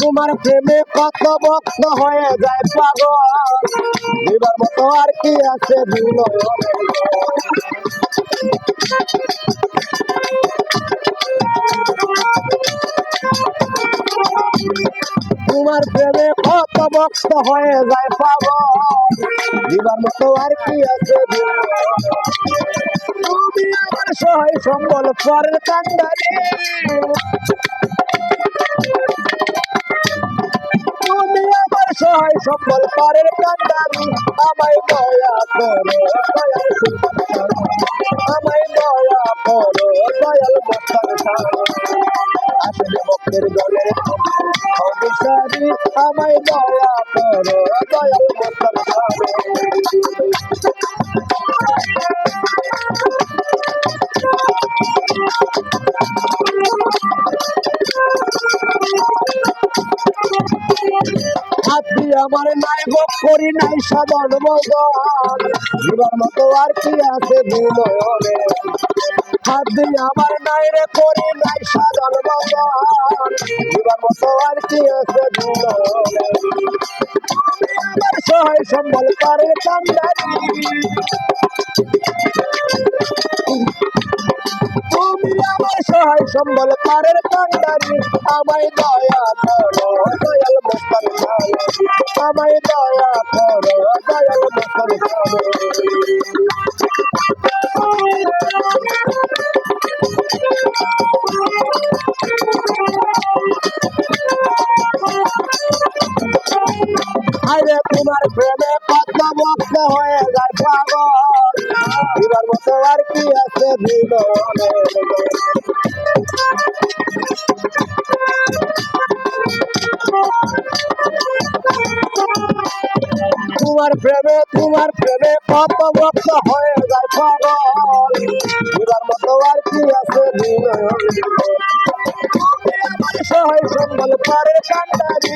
তোমার প্রেমে কত ভক্ত হয়ে যায় পাগল? এবার মতো আর কি আছে তোমার প্রেমে কত ভক্ত হয়ে যায় পাগল? এবার মতো আর কি আছে তুমি আমার সহায় সম্বল পরের কান্দারে সহায় সম্বল পরের কান্দারি আমায় দয়া করো, দয়াল আমায় দয়া করো, দয়াল মস্তান আসলে ভক্তের দলের অবিসারি আমায় দয়া করো, দয়াল মস্তান আপনি আমার নাই, ভোগ করি নাই সাধন মগন জীবন মতো আর কি আছে দিয়ে আমার নাই রে, করি নাই সাধন মগন জীবন মতো আর কি আছে আমার সহায় সম্বল পারে কান্দারি। তুমি আমার সহায় সম্বল কান্দারি। আমায় দয়া করো, দয়াল আমায় দয়া করো দয়াল মস্তান আরে তোমার প্রেমে কত ভক্ত হয়ে যায় পাগল। এবার মতো আর কি আছে বিনয়নে তোমার প্রেমে তোমার প্রেমে কত ভক্ত হয়ে যায় পাগল। এবার মতো আর কি আছে তুমি আমার সহায় সম্বল পারে কান্দারি।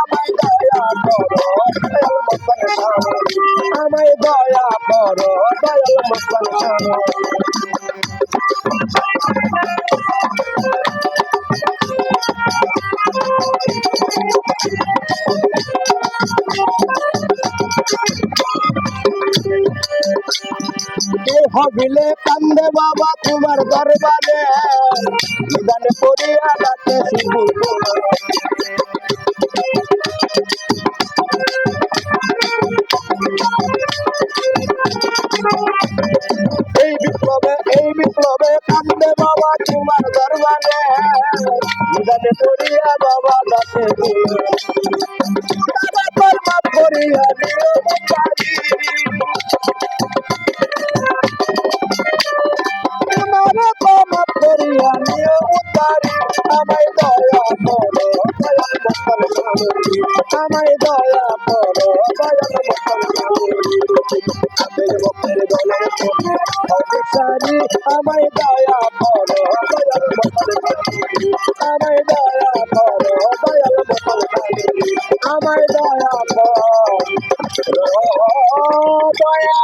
আমায় দয়া করো আমায় দয়া করো, দয়াল মস্তান হবিলে কান্দে বাবা তোমার দরবারে। নিদানে পড়িয়া ডাকে শিবু এই বিপ্লবে এই বিপ্লবে কান্দে বাবা নিদানে পড়িয়া বাবা ডাকে বাবা মাপ করিয়া দিও মুখারি। আমারে ক্ষমা করিয়া নিও উদ্ধারি আমায় দয়া করো, দয়াল মস্তান আমায় দয়া করো, দয়াল মস্তান আমাদের ভক্তের দলের অবিচারি আমায় দয়া করো, দয়াল মস্তান আমায় দয়া করো, দয়াল মস্তান আমায় দয়া করো। দয়া